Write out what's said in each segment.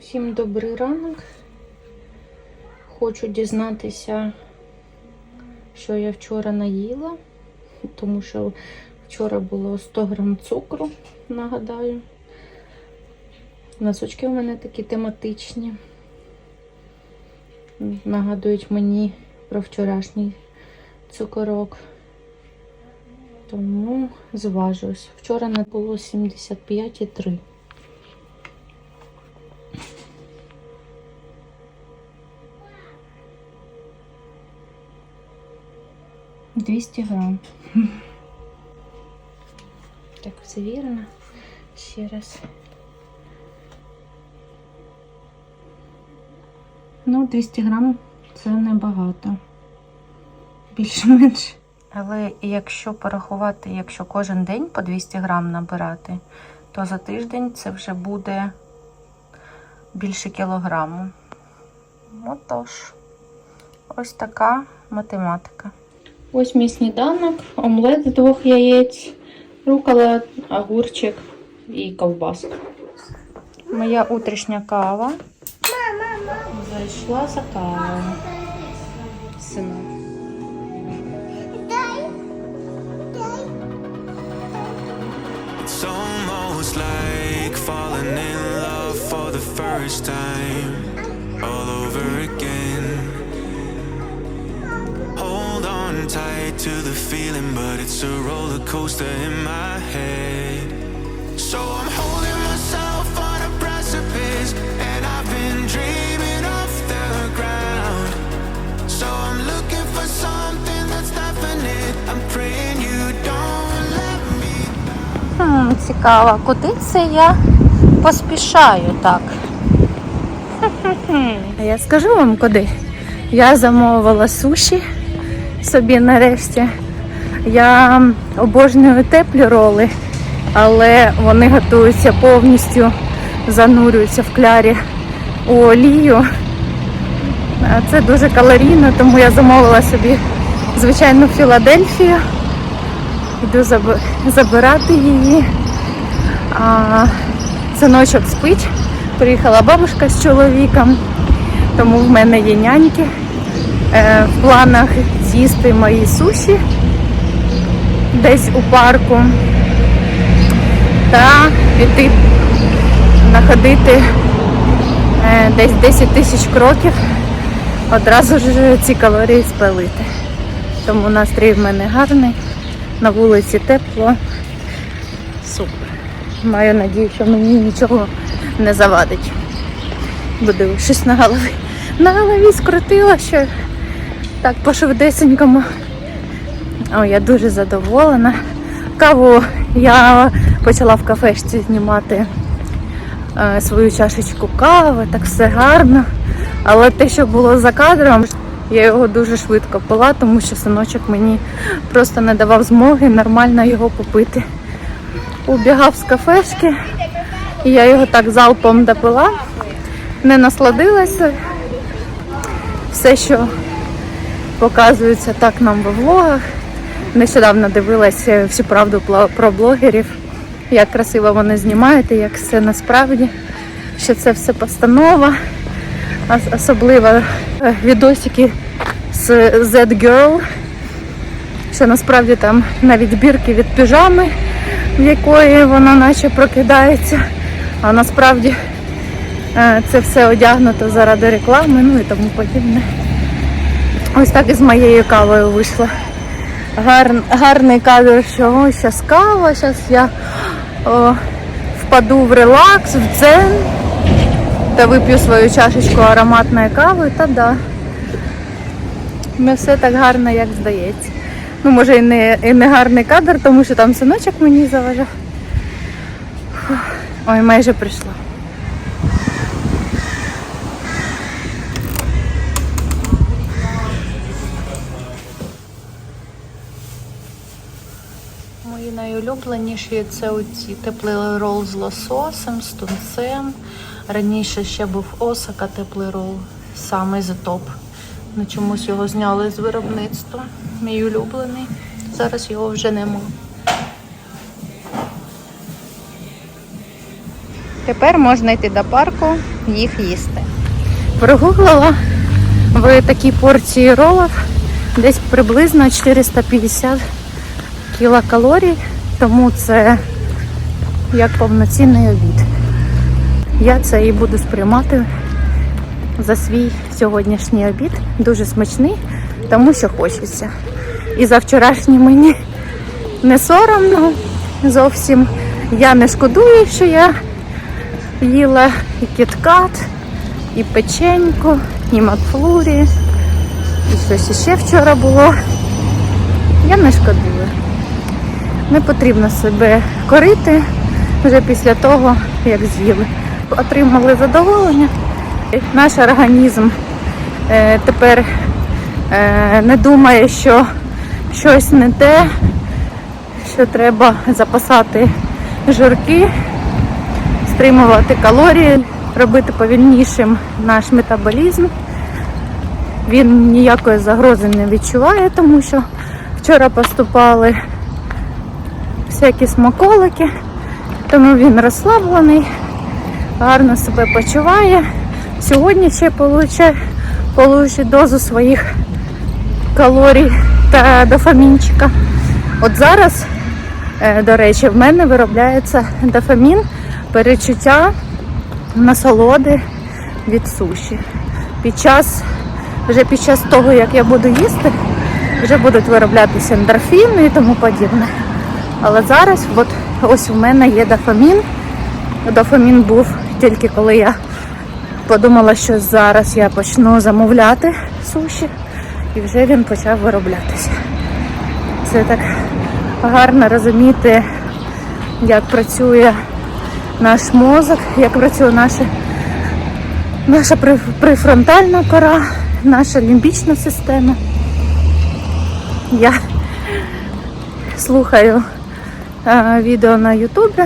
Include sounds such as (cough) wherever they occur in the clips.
Всім добрий ранок. Хочу дізнатися, що я вчора наїла, тому що вчора було 100 грам цукру, нагадаю. Носочки у мене такі тематичні. Нагадують мені про вчорашній цукорок. Тому зважусь. Вчора не було 75,3. 200 грам. Так, все вірно. Ще раз. Ну, 200 грам це небагато. Більш-менш. Але якщо порахувати, якщо кожен день по 200 грам набирати, то за тиждень це вже буде більше кілограму. Отож, ось така математика. Ось мій сніданок, омлет з двох яєць, рукола, огурчик і ковбаска. Моя утрішня кава. Зайшла за кавою. Almost like falling in love for the first time, all over again. Hold on tight to the feeling, but it's a roller coaster in my head. So I'm Хм, цікаво, куди це я поспішаю так? А я скажу вам куди. Я замовила суші собі нарешті. Я обожнюю теплі роли, але вони готуються повністю, занурюються в клярі у олію. Це дуже калорійно, тому я замовила собі звичайну Філадельфію. Йду забирати її. А, синочок спить. Приїхала бабушка з чоловіком, тому в мене є няньки. Е, в планах з'їсти мої суші десь у парку та піти находити е, десь 10 тисяч кроків, одразу ж ці калорії спалити. Тому настрій в мене гарний. На вулиці тепло. Супер. Маю надію, що мені нічого не завадить. Буде щось на голові. На голові скрутила, що так по швидесенькому. О, я дуже задоволена. Каву я почала в кафешці знімати е, свою чашечку кави, так все гарно. Але те, що було за кадром, я його дуже швидко пила, тому що синочок мені просто не давав змоги нормально його попити. Убігав з кафешки, і я його так залпом допила, не насладилася. Все, що показується так нам во влогах. Нещодавно дивилася всю правду про блогерів, як красиво вони знімають, і як все насправді, що це все постанова. Ос- Особливо е, відосики з Z-Girl, що насправді там навіть бірки від піжами, в якої вона наче прокидається, а насправді е, це все одягнуто заради реклами, ну і тому подібне. Ось так і з моєю кавою вийшло. Гар, гарний кадр, що ось зараз кава, зараз я о, впаду в релакс, в дзен та вип'ю свою чашечку ароматної кави, та да. Не все так гарно, як здається. Ну, може, і не, і не гарний кадр, тому що там синочок мені заважав. Ой, майже прийшла. Мої найулюбленіші це оці теплий рол з лососем, з тунцем. Раніше ще був Осака теплий рол, самий за топ. На чомусь його зняли з виробництва. Мій улюблений. Зараз його вже нема. Тепер можна йти до парку, їх їсти. Прогуглила в такій порції ролів десь приблизно 450 кілокалорій, тому це як повноцінний обід. Я це і буду сприймати за свій сьогоднішній обід. Дуже смачний, тому що хочеться. І за вчорашній мені не соромно зовсім. Я не шкодую, що я їла і кіткат, і печеньку, і макфлурі, і щось іще вчора було. Я не шкодую. Не потрібно себе корити вже після того, як з'їли. Отримали задоволення. Наш організм е, тепер е, не думає, що щось не те, що треба запасати жирки, стримувати калорії, робити повільнішим наш метаболізм. Він ніякої загрози не відчуває, тому що вчора поступали всякі смаколики, тому він розслаблений, гарно себе почуває. Сьогодні ще получить дозу своїх калорій та дофамінчика. От зараз, е, до речі, в мене виробляється дофамін, перечуття насолоди від суші. Під час, вже під час того, як я буду їсти, вже будуть вироблятися ендорфіни і тому подібне. Але зараз, от ось у мене є дофамін. Дофамін був тільки коли я подумала, що зараз я почну замовляти суші, і вже він почав вироблятися. Це так гарно розуміти, як працює наш мозок, як працює наша, наша при- префронтальна кора, наша лімбічна система. Я слухаю е, відео на Ютубі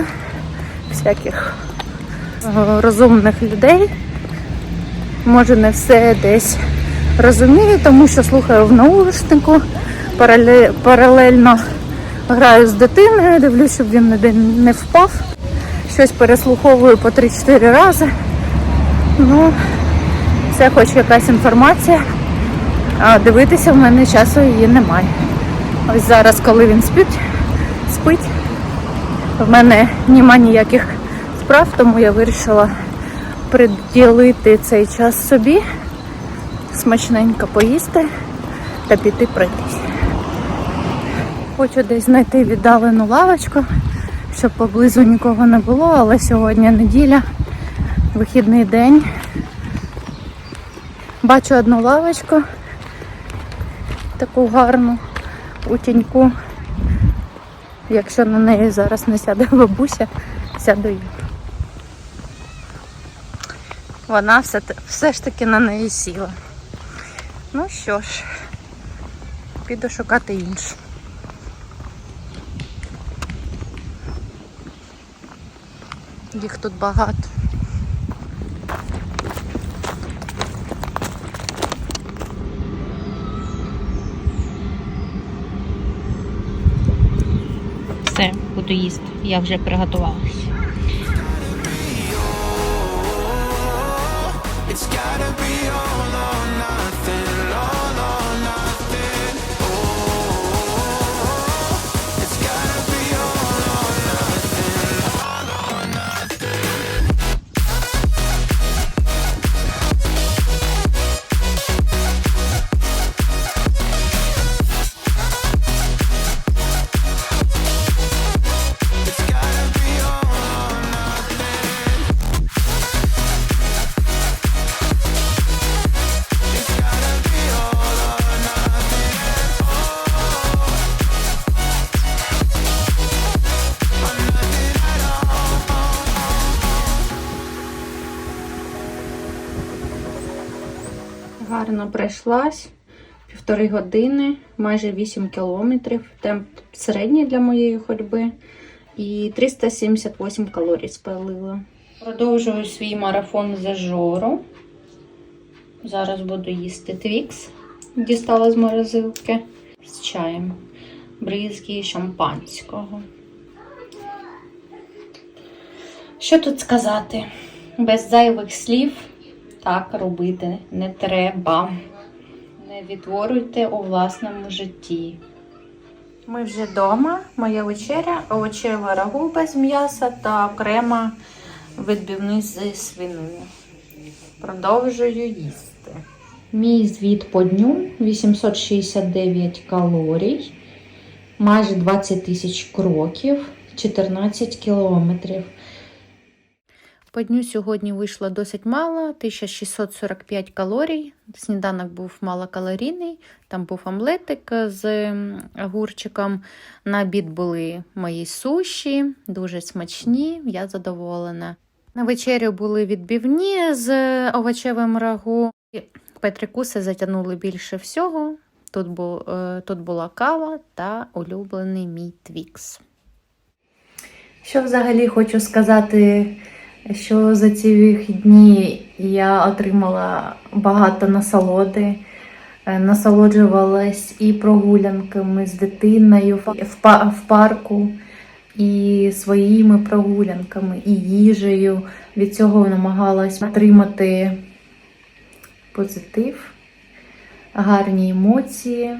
всяких розумних людей. Може не все десь розумію, тому що слухаю в наушнику, паралельно граю з дитиною, дивлюсь, щоб він ніде не впав. Щось переслуховую по 3-4 рази. Ну, це хоч якась інформація. А дивитися в мене часу її немає. Ось зараз, коли він спить, спить, в мене нема ніяких справ, тому я вирішила приділити цей час собі, смачненько поїсти та піти пройтись. Хочу десь знайти віддалену лавочку, щоб поблизу нікого не було, але сьогодні неділя, вихідний день. Бачу одну лавочку, таку гарну у тіньку. Якщо на неї зараз не сяде бабуся, сяду я. Вона все, все ж таки на неї сіла. Ну що ж, піду шукати іншу. Їх тут багато. Все, буду їсти. Я вже приготувалася. Гарно пройшлась. Півтори години, майже 8 кілометрів. Темп середній для моєї ходьби. І 378 калорій спалила. Продовжую свій марафон за жору. Зараз буду їсти твікс. Дістала з морозилки з чаєм. Бризки шампанського. Що тут сказати? Без зайвих слів так робити не треба. Не відтворюйте у власному житті. Ми вже вдома. Моя вечеря, овочеве рагу без м'яса та окрема відбивний з свинини. Продовжую їсти. Мій звіт по дню 869 калорій, майже 20 тисяч кроків, 14 кілометрів. По дню сьогодні вийшло досить мало, 1645 калорій. Сніданок був малокалорійний, там був омлетик з огурчиком. На обід були мої суші, дуже смачні, я задоволена. На вечерю були відбивні з овочевим рагу. Петрикуси затягнули більше всього. Тут, бу, е, тут була кава та улюблений мій твікс. Що взагалі хочу сказати, що за ці вихідні я отримала багато насолоди, Е, насолоджувалась і прогулянками з дитиною в парку, і своїми прогулянками, і їжею. Від цього намагалась отримати позитив, гарні емоції.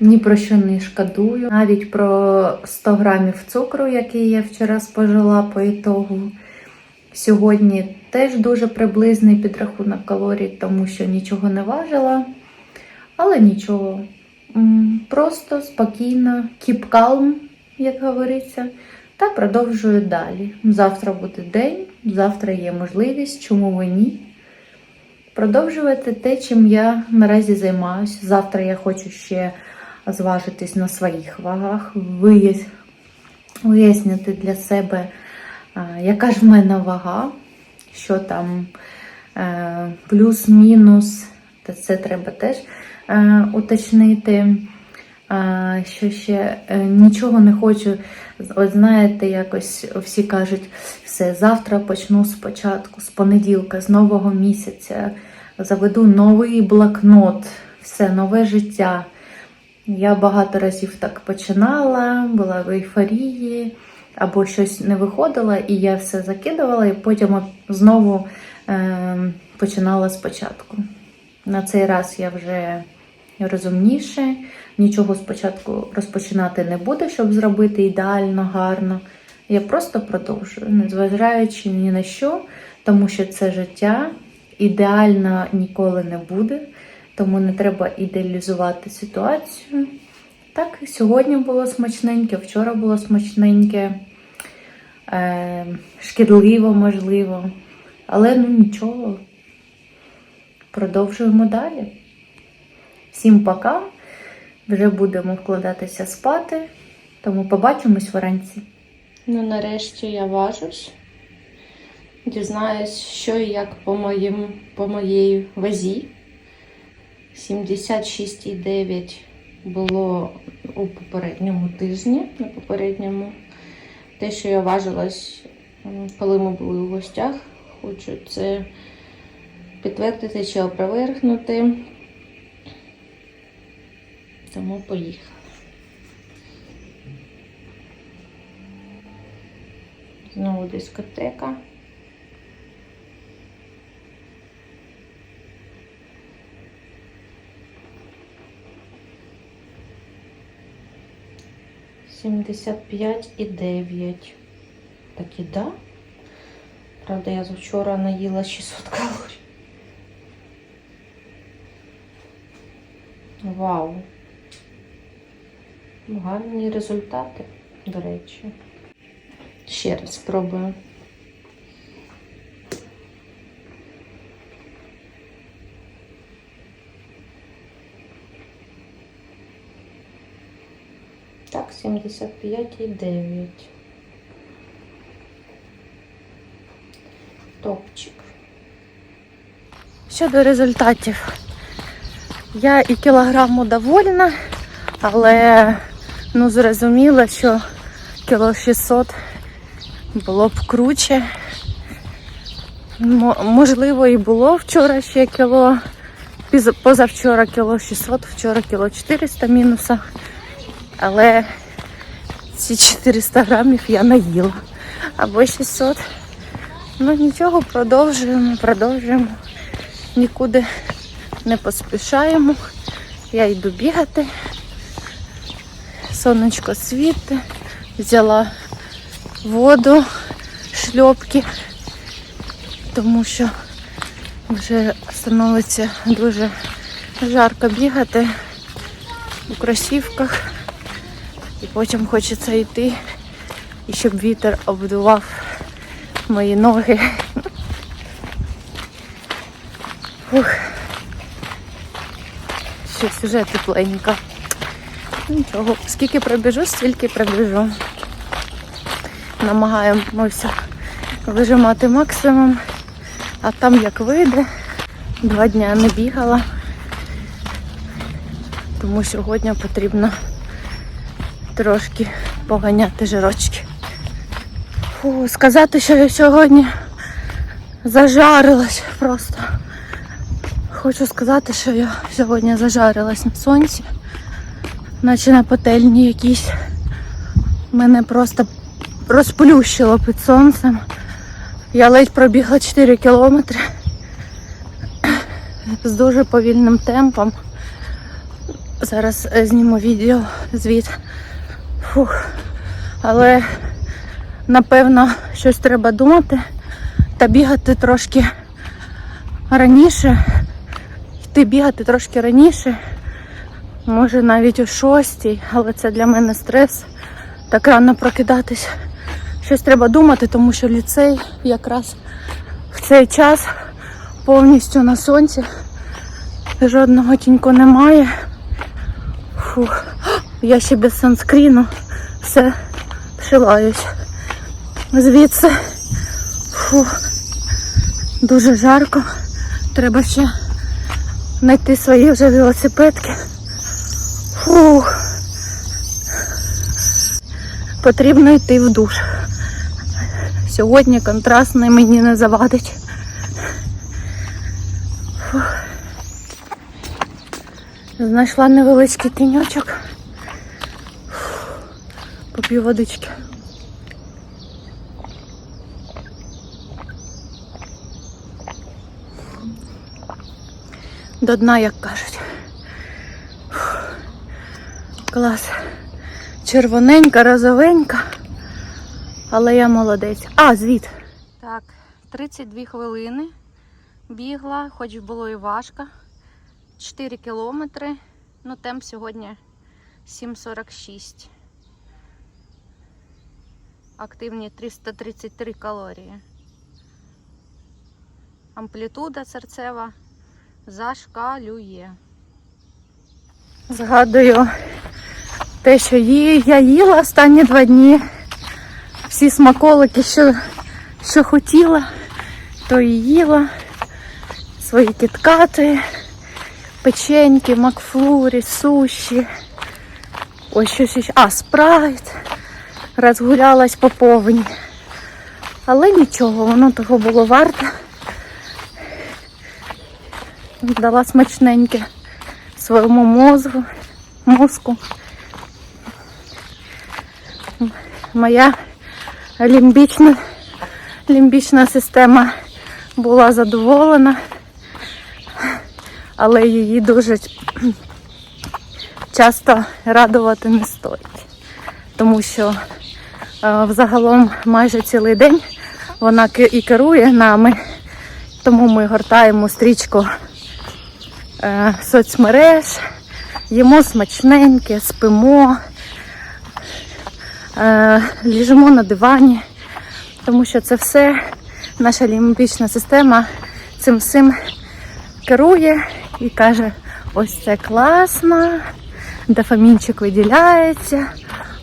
Ні про що не шкодую. Навіть про 100 грамів цукру, який я вчора спожила по ітогу. Сьогодні теж дуже приблизний підрахунок калорій, тому що нічого не важила. Але нічого. Просто спокійно, keep calm, як говориться, та продовжую далі. Завтра буде день, завтра є можливість, чому ви ні. Продовжувати те, чим я наразі займаюся. Завтра я хочу ще зважитись на своїх вагах, вияснити для себе, яка ж в мене вага, що там е, плюс-мінус, та це треба теж е, уточнити. Що ще Е, нічого не хочу. От знаєте, якось всі кажуть, все, завтра почну спочатку, з понеділка, з нового місяця, заведу новий блокнот, все, нове життя. Я багато разів так починала, була в ейфорії, або щось не виходило, і я все закидувала, і потім знову е, починала спочатку. На цей раз я вже розумніше, нічого спочатку розпочинати не буду, щоб зробити ідеально, гарно. Я просто продовжую, незважаючи ні на що, тому що це життя ідеально ніколи не буде, тому не треба ідеалізувати ситуацію. Так, сьогодні було смачненьке, вчора було смачненьке, е, шкідливо, можливо. Але ну нічого, продовжуємо далі. Всім пока. Вже будемо вкладатися спати, тому побачимось вранці. Ну, нарешті я важусь. Дізнаюсь, що і як по, моїм, по моїй вазі. 76,9 було у попередньому тижні, на попередньому. Те, що я важилась, коли ми були у гостях, хочу це підтвердити чи опровергнути. Тому поїхали. Знову дискотека. Сімдесят п'ять і дев'ять. Так і да? Правда, я вчора наїла 600 калорій. Вау. Гарні результати, до речі. Ще раз спробую. Так, 75,9. Топчик. Щодо результатів, я і кілограму довольна, але ну, зрозуміла, що кіло 600 було б круче. Можливо, і було вчора ще кіло, позавчора кіло 600, вчора кіло 400 мінуса. Але ці 400 грамів я наїла. Або 600. Ну нічого, продовжуємо, продовжуємо. Нікуди не поспішаємо. Я йду бігати. Сонечко світи. Взяла воду, шльопки, тому що вже становиться дуже жарко бігати у кросівках. І потім хочеться йти, і щоб вітер обдував мої ноги. Ух. Щось вже тепленько. Нічого, скільки пробіжу, стільки пробіжу. Намагаємося вижимати максимум, а там як вийде. Два дня не бігала, тому сьогодні потрібно трошки поганяти жирочки. Фу, сказати, що я сьогодні зажарилась просто. Хочу сказати, що я сьогодні зажарилась на сонці, наче на пательні якійсь. Мене просто розплющило під сонцем. Я ледь пробігла 4 кілометри з дуже повільним темпом. Зараз е, зніму відео звіт. Фух. Але напевно щось треба думати та бігати трошки раніше. Йти бігати трошки раніше. Може навіть о шостій, але це для мене стрес. Так рано прокидатись. Щось треба думати, тому що ліцей якраз в цей час повністю на сонці. Жодного тіньку немає. Фух. Я ще без санскріну. Все шилаюсь. Звідси. Фух. Дуже жарко. Треба ще знайти свої вже велосипедки. Фух. Потрібно йти в душ. Сьогодні контрастний мені не завадить. Фух. Знайшла невеличкий тіньочок. Поп'ю водички. До дна, як кажуть. Фух. Клас. Червоненька, розовенька. Але я молодець. А, звіт. Так, 32 хвилини. Бігла, хоч було і важко. 4 кілометри. Ну, темп сьогодні 7,46. Активні 333 калорії. Амплітуда серцева зашкалює. Згадую те, що я їла останні два дні. Всі смаколики, що, що хотіла, то і їла. Свої кіткати, печеньки, макфлурі, суші. Ось щось. А, спрайт. Розгулялась по повні. Але нічого, воно того було варто. Дала смачненьке своєму мозгу, мозку. Моя лімбічна, лімбічна система була задоволена, але її дуже часто радувати не стоїть. Тому що взагалом майже цілий день вона і керує нами, тому ми гортаємо стрічку е, соцмереж, їмо смачненьке, спимо, е, ліжимо на дивані, тому що це все, наша лімбічна система цим всім керує і каже, ось це класно, дофамінчик виділяється,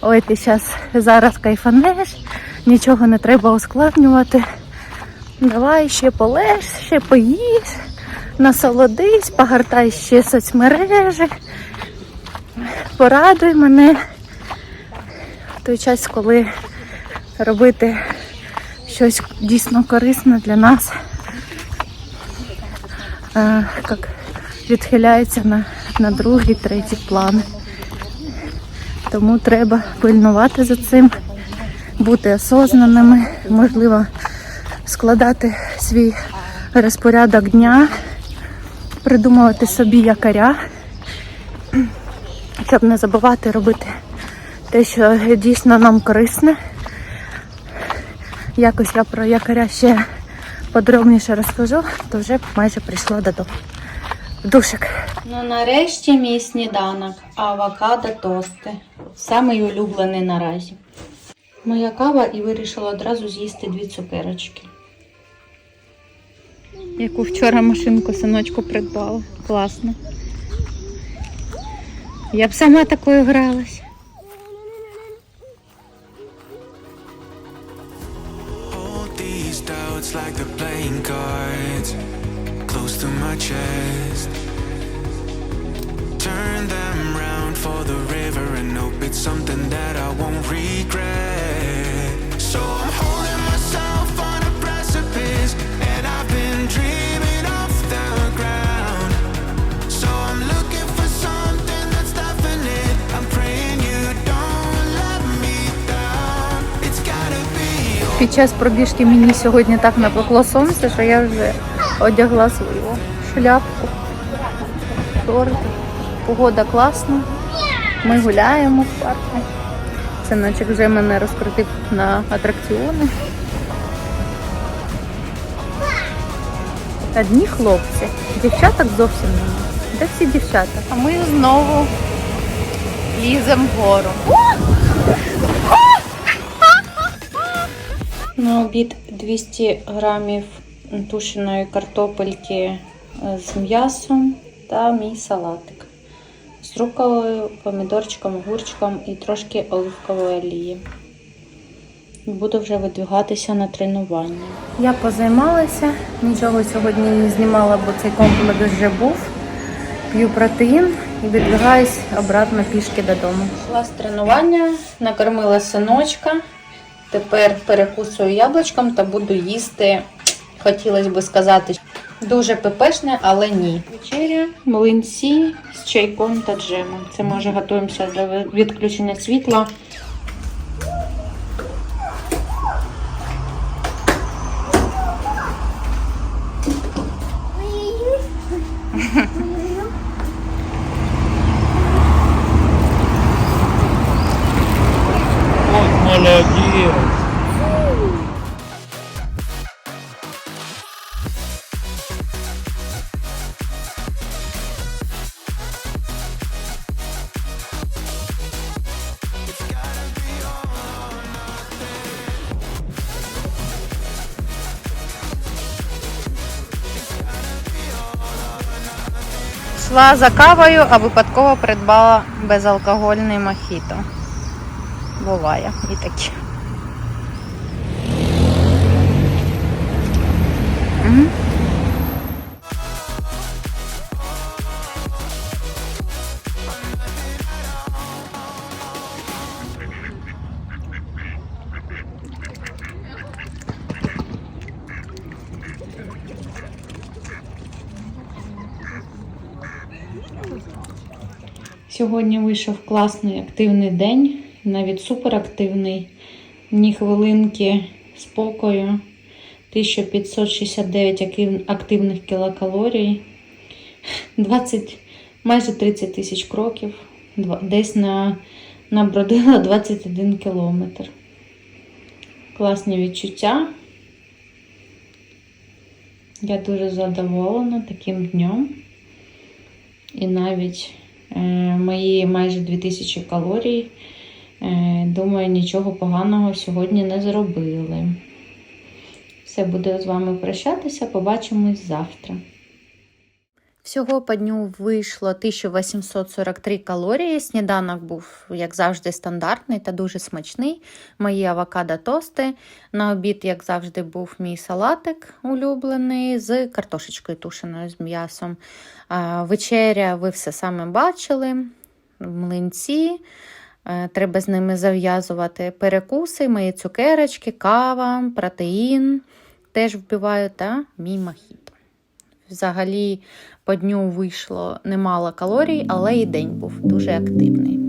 ой, ти зараз зараз кайфанеш, нічого не треба ускладнювати. Давай ще полеж, ще поїж, насолодись, погортай ще соцмережі, порадуй мене в той час, коли робити щось дійсно корисне для нас, як відхиляється на, на другий, третій план. Тому треба пильнувати за цим, бути осознаними, можливо, складати свій розпорядок дня, придумувати собі якоря, щоб не забувати робити те, що дійсно нам корисне. Якось я про якоря ще подробніше розкажу, то вже майже прийшла додому. Душик. Ну, нарешті мій сніданок. Авокадо тости. Самий улюблений наразі. Моя кава і вирішила одразу з'їсти дві цукерочки. Яку вчора машинку синочку придбала. Класно. Я б сама такою гралась. These doubts like the playing cards close to my chest. Turn them round for the river and hope it's something that I won't regret. So I'm holding myself on a precipice, and I've been dreaming off the ground. So I'm looking for something that's definite. I'm praying you don't let me down. It's gotta be Під час пробіжки мені сьогодні так напекло сонце, що я вже одягла свою шляпку. Шорти. Погода класна. Ми гуляємо в парку. Синочок вже мене розкрутив на атракціони. Одні хлопці. Дівчаток зовсім немає. Де всі дівчата? А ми знову ліземо вгору. На обід 200 грамів тушеної картопельки з м'ясом та мій салатик. З руколою, помідорчиком, огурчиком і трошки оливкової олії. Буду вже видвигатися на тренування. Я позаймалася, нічого сьогодні не знімала, бо цей комплекс вже був. П'ю протеїн і відбігаюсь обратно пішки додому. Пішла з тренування, накормила синочка. Тепер перекусую яблучком та буду їсти, хотілося б сказати, дуже пепешне, але ні. Вечеря, млинці з чайком та джемом. Це ми вже готуємося до відключення світла. Молодец. Йшла за кавою, а випадково придбала безалкогольний мохіто. Буває і таке. Мгм. Сьогодні вийшов класний активний день, навіть суперактивний. Ні хвилинки спокою, 1569 активних кілокалорій, 20, майже 30 тисяч кроків, десь на, набродила (laughs) 21 кілометр. Класні відчуття. Я дуже задоволена таким днем. І навіть мої майже 2000 калорій, е, думаю, нічого поганого сьогодні не зробили. Все, буду з вами прощатися. Побачимось завтра. Всього по дню вийшло 1843 калорії. Сніданок був, як завжди, стандартний та дуже смачний. Мої авокадо тости. На обід, як завжди, був мій салатик улюблений з картошечкою тушеною з м'ясом. Вечеря, ви все саме бачили. Млинці. Е, Треба з ними зав'язувати перекуси, мої цукерочки, кава, протеїн. Теж вбиваю та мій мохіто. Взагалі по дню вийшло немало калорій, але і день був дуже активний.